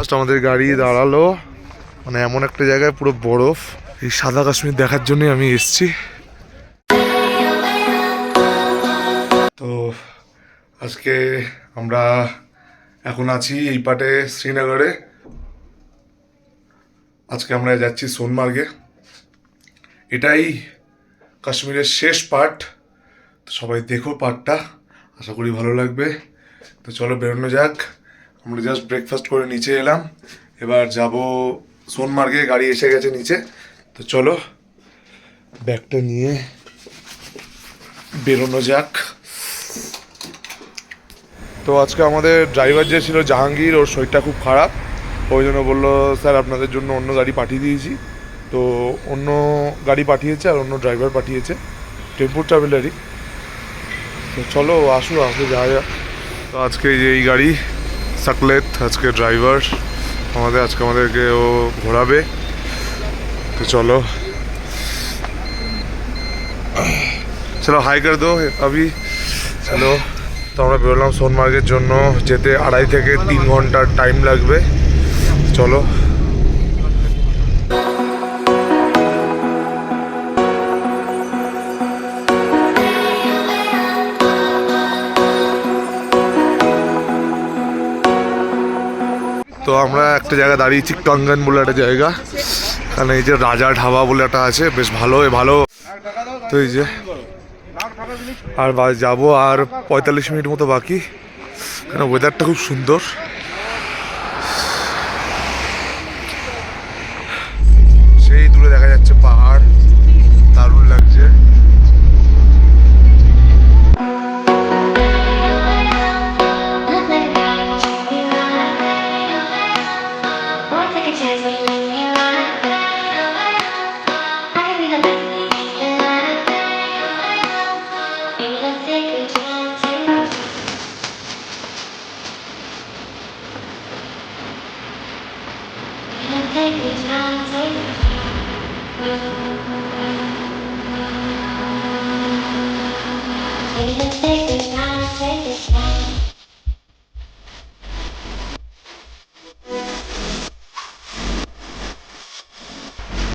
Last আমাদের গাড়ি দাঁড়াল। মানে এমন একটা জায়গায় পুরো বরফ। এই সাদা কাশ্মীর দেখার জন্যই আমি এসছি। তো আজকে আমরা এখন আছি এই পাটে শ্রীনগরে। আজকে আমরা যাচ্ছি সোনমার্গে। এটাই কাশ্মীরের শেষ পার্ট তো সবাই দেখো পার্টটা আশা করি ভালো লাগবে। তো চলো বেরোনো যাক। আমরা জাস্ট ব্রেকফাস্ট করে নিচে এলাম। এবার যাব সোনমার্গে, গাড়ি এসে গেছে নিচে। তো চলো, ব্যাগটা নিয়ে বেরোনো যাক। তো আজকে আমাদের ড্রাইভার যে ছিল জাহাঙ্গীর, ওর শরীরটা খুব খারাপ। ওই জন্য বলল, স্যার, আপনাদের জন্য অন্য গাড়ি পাঠিয়ে দিয়েছি। তো অন্য গাড়ি পাঠিয়েছে আর অন্য ড্রাইভার পাঠিয়েছে টেম্পো ট্রাভেলারই তো চলো, আসো আসো যাওয়া যাক। তো আজকে এই গাড়ি সাকলেত, আজকে ড্রাইভার। আমাদের আজকে আমাদেরকে ও ঘোরাবে। তো চলো। চলো, হাই কর দো আবি চলো, তো আমরা বেরোলাম সোনমার্গের জন্য। যেতে আড়াই থেকে তিন ঘণ্টার টাইম লাগবে। চলো। তো আমরা একটা জায়গায় দাঁড়িয়েছি চিত্তাঙ্গন বলে একটা জায়গা। এখানে এই যে রাজা ঢাবা বলে একটা আছে, বেশ ভালো ভালো। তো এই যে, আর যাব আর পঁয়তাল্লিশ মিনিট মতো বাকি। কারণ ওয়েদারটা খুব সুন্দর।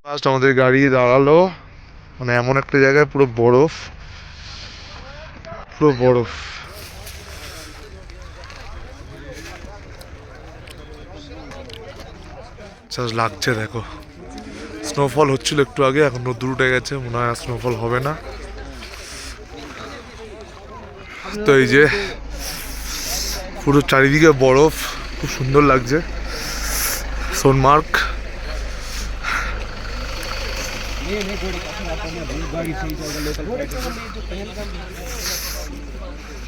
ফার্স্ট আমাদের গাড়ি দাঁড়াল। মানে এমন একটা জায়গায় পুরো বরফ। পুরো বরফ। লাগছে দেখো। স্নোফল হচ্ছিল একটু আগে, এখন রোদ্দুর উঠে গেছে, মনে হয় স্নোফল হবে না। তো এই যে, পুরো চারিদিকে বরফ, খুব সুন্দর লাগছে। সোনমার্ক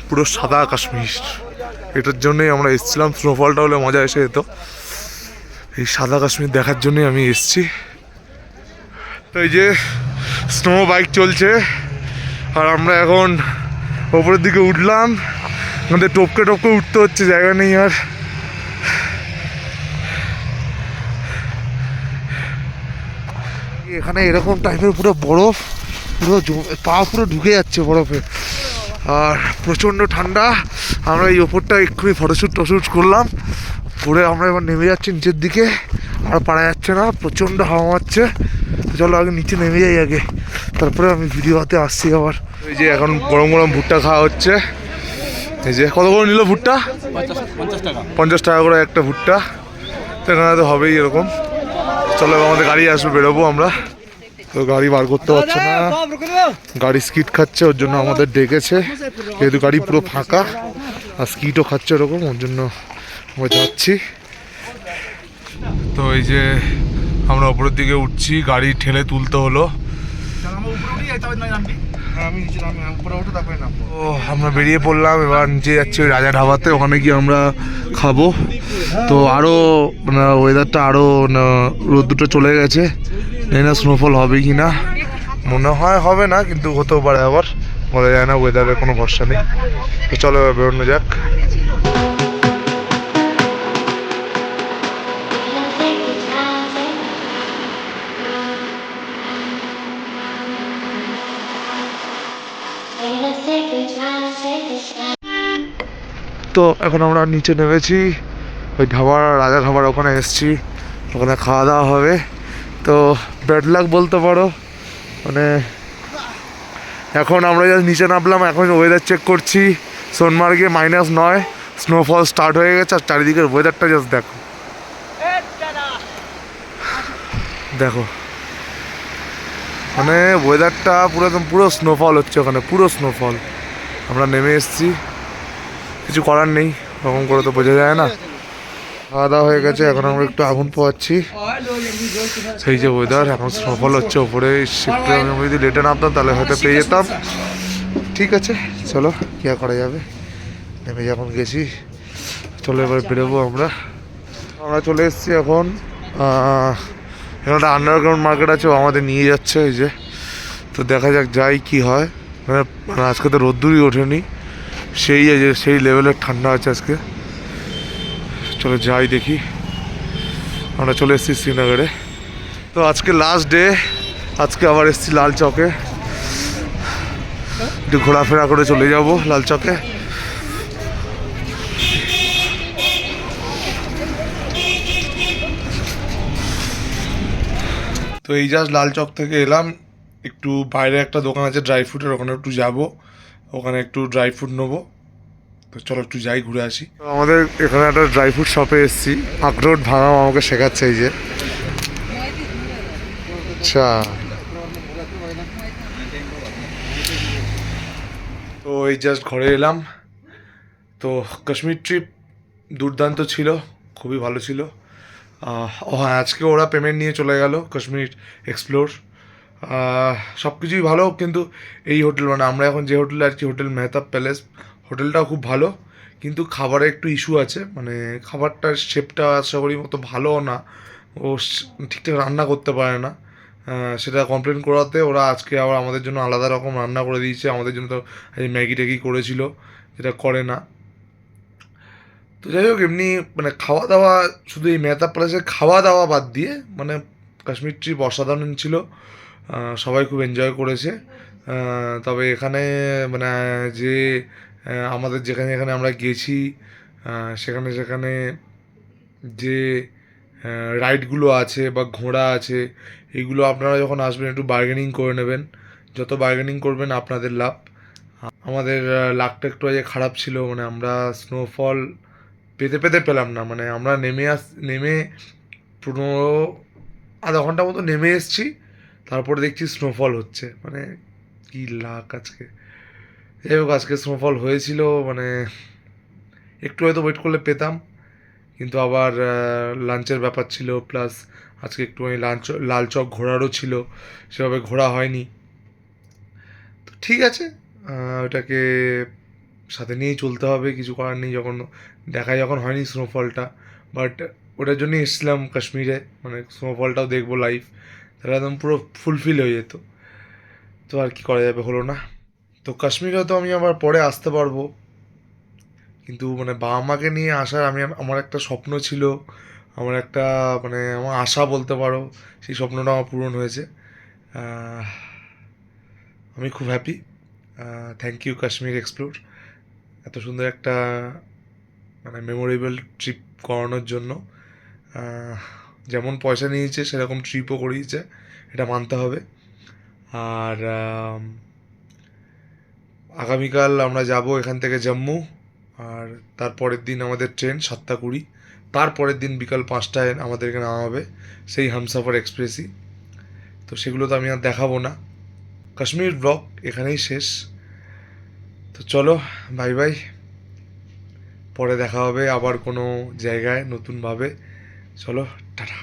পুরো সাদা কাশ্মীর এটার জন্যই আমরা এসেছিলাম। স্নোফলটা হলে মজা এসে যেত। এই সাদা কাশ্মীর দেখার জন্যই আমি এসেছি। এই যে স্নো বাইক চলছে। আর আমরা এখন ওপরের দিকে উঠলাম। আমাদের টপকে টপকে উঠতে হচ্ছে, জায়গা নেই আর। এখানে এরকম টাইপের পুরো বরফ, পুরো পা পুরো ঢুকে যাচ্ছে বরফে। আর প্রচণ্ড ঠান্ডা। আমরা এই ওপরটা এক্ষুনি ফটোশ্যুট টশুট করলাম। করে আমরা এবার নেমে যাচ্ছি নিচের দিকে। আর পারা যাচ্ছে না, প্রচণ্ড হাওয়া মারছে চলো আগে নিচে নেমে যাই আগে। তারপরে আমি ভিডিও হাতে আসছি আবার। এই যে এখন গরম গরম ভুট্টা খাওয়া হচ্ছে। এই যে, কত করে নিল ভুট্টা? পঞ্চাশ টাকা করে একটা ভুট্টা। তো এখানে তো হবেই এরকম। চলো আমাদের গাড়ি আসবে, বেরোবো আমরা। তো গাড়ি বার করতে পারছে না। গাড়ি স্কিট খাচ্ছে, ওর জন্য আমাদের ডেকেছে। যেহেতু গাড়ি পুরো ফাঁকা, আর স্কিটও খাচ্ছে ওরকম, ওর জন্য আমরা যাচ্ছি। তো এই যে আমরা ওপরের দিকে উঠছি গাড়ি ঠেলে তুলতে হলো। ও আমরা বেরিয়ে পড়লাম এবার নিচে যাচ্ছি ওই রাজা ঢাবাতে ওখানে গিয়ে আমরা খাব। তো আরও মানে ওয়েদারটা আরও রোদ্দুরটা চলে গেছে। জানি না স্নোফল হবে কি না মনে হয় হবে না কিন্তু হতেও পারে আবার। বলা যায় না ওয়েদারের কোনো ভরসা নেই। তো চলো বেরোনো যাক। তো এখন আমরা নিচে নেমেছি। ওই ধাবার, রাজা ধাবার ওখানে এসছি। ওখানে খাওয়া দাওয়া হবে। তো ব্যাড লাক বলতে পারো। মানে এখন আমরা জাস্ট নিচে নামলাম, এখন ওয়েদার চেক করছি। সোনমার্গে মাইনাস নয় স্নোফল স্টার্ট হয়ে গেছে আর চারিদিকের ওয়েদারটা জাস্ট দেখো। দেখো। মানে ওয়েদারটা পুরো একদম পুরো স্নোফল হচ্ছে ওখানে, পুরো স্নোফল আমরা নেমে এসেছি। কিছু করার নেই, ওরকম করে তো বোঝা যায় না। খাওয়া দাওয়া হয়ে গেছে, এখন আমরা একটু আগুন পোয়াচ্ছি সেই যে ওয়েদার এখন সফল হচ্ছে, ওপরে শিফটে আমি যদি লেটে নামতাম, তাহলে হয়তো পেয়ে যেতাম। ঠিক আছে, চলো, কী করা যাবে? নেমে যখন গেছি। চলো এবার বেরোবো আমরা। আমরা চলে এসেছি এখন এখানে একটা আন্ডারগ্রাউন্ড মার্কেট আছে আমাদের নিয়ে যাচ্ছে, এই যে। তো দেখা যাক যাই কি হয়। মানে আজকে তো রোদ্দুরই ওঠেনি। সেই সেই লেভেলের ঠান্ডা আছে আজকে। চলো যাই দেখি। আমরা চলে এসেছি শ্রীনগরে। তো আজকে লাস্ট ডে আজকে আবার এসেছি লাল চকে। একটু ঘোরাফেরা করে চলে যাব লাল চকে। তো এই জাস্ট লাল চক থেকে এলাম। একটু বাইরে একটা দোকান আছে ড্রাই ফ্রুটের ওখানে একটু যাব। ওখানে একটু ড্রাই ফ্রুট নেব। তো চলো একটু যাই ঘুরে আসি। আমাদের এখানে একটা ড্রাই ফ্রুট শপে এসেছি। আখরোট ভাঙাও আমাকে শেখাচ্ছে এই যে। আচ্ছা। তো এই জাস্ট ঘরে এলাম। তো কাশ্মীর ট্রিপ দুর্দান্ত ছিল খুবই ভালো ছিল। ও হ্যাঁ আজকে ওরা পেমেন্ট নিয়ে চলে গেল কাশ্মীর এক্সপ্লোর সব কিছুই ভালো, কিন্তু এই হোটেল মানে আমরা এখন যে হোটেলে আছি, হোটেল মেহতাব প্যালেস, হোটেলটাও খুব ভালো, কিন্তু খাবারে একটু ইস্যু আছে মানে খাবারটার শেপটা আশা করি মতো ভালোও না, ও ঠিকঠাক রান্না করতে পারে না সেটা কমপ্লেন করাতে ওরা আজকে আবার আমাদের জন্য আলাদা রকম রান্না করে দিয়েছে, আমাদের জন্য তো এই ম্যাগি ট্যাগি করেছিল, যেটা করে না। তো যাই হোক, এমনি মানে খাওয়া দাওয়া শুধু এই মেহতাব প্যালেসের খাওয়া দাওয়া বাদ দিয়ে মানে কাশ্মীর ট্রিপ অসাধারণ ছিল। সবাই খুব এনজয় করেছে। তবে এখানে মানে যে আমাদের যেখানে যেখানে আমরা গেছি সেখানে সেখানে যে রাইডগুলো আছে বা ঘোড়া আছে, এগুলো আপনারা যখন আসবেন, একটু বার্গেনিং করে নেবেন। যত বার্গেনিং করবেন, আপনাদের লাভ। আমাদের লাকটা একটু আজকে খারাপ ছিল মানে আমরা স্নোফল পেতে পেতে পেলাম না। মানে আমরা নেমে আস, নেমে পনেরো, আধা ঘণ্টা মতো নেমে এসেছি। তারপরে দেখছি স্নোফল হচ্ছে। মানে কি লাক আজকে। যাই হোক আজকে স্নোফল হয়েছিল মানে একটু হয়তো ওয়েট করলে পেতাম, কিন্তু আবার লাঞ্চের ব্যাপার ছিল প্লাস আজকে একটু লাঞ্চ, লাল চক ঘোরারও ছিল, সেভাবে ঘোরা হয়নি। তো ঠিক আছে ওটাকে সাথে নিয়েই চলতে হবে, কিছু করার নেই, যখন দেখা যখন হয়নি স্নোফলটা বাট ওটার জন্যই এসেছিলাম কাশ্মীরে মানে স্নোফলটাও দেখব লাইভ তাহলে একদম পুরো ফুলফিল হয়ে যেত। তো আর কি করা যাবে হলো না। তো কাশ্মীরে তো আমি আবার পরে আসতে পারব। কিন্তু মানে বাবা মাকে নিয়ে আসার আমি আমার একটা স্বপ্ন ছিল। আমার একটা মানে আমার আশা বলতে পারো, সেই স্বপ্নটা আমার পূরণ হয়েছে। আমি খুব happy thank you Kashmir explore এত সুন্দর একটা মানে মেমোরেবল ট্রিপ করানোর জন্য। যেমন পয়সা নিয়েছে, সেরকম ট্রিপও করিয়েছে, এটা মানতে হবে। আর আগামীকাল আমরা যাব এখান থেকে জম্মু, আর তারপরের দিন আমাদের ট্রেন সাতটা কুড়ি তারপরের দিন বিকাল পাঁচটায় আমাদেরকে নামা হবে সেই হামসাফার এক্সপ্রেসই তো সেগুলো তো আমি আর দেখাবো না। কাশ্মীর ব্লগ এখানেই শেষ। তো চলো বাই বাই পরে দেখা হবে আবার কোনো জায়গায় নতুনভাবে। চলো টাটা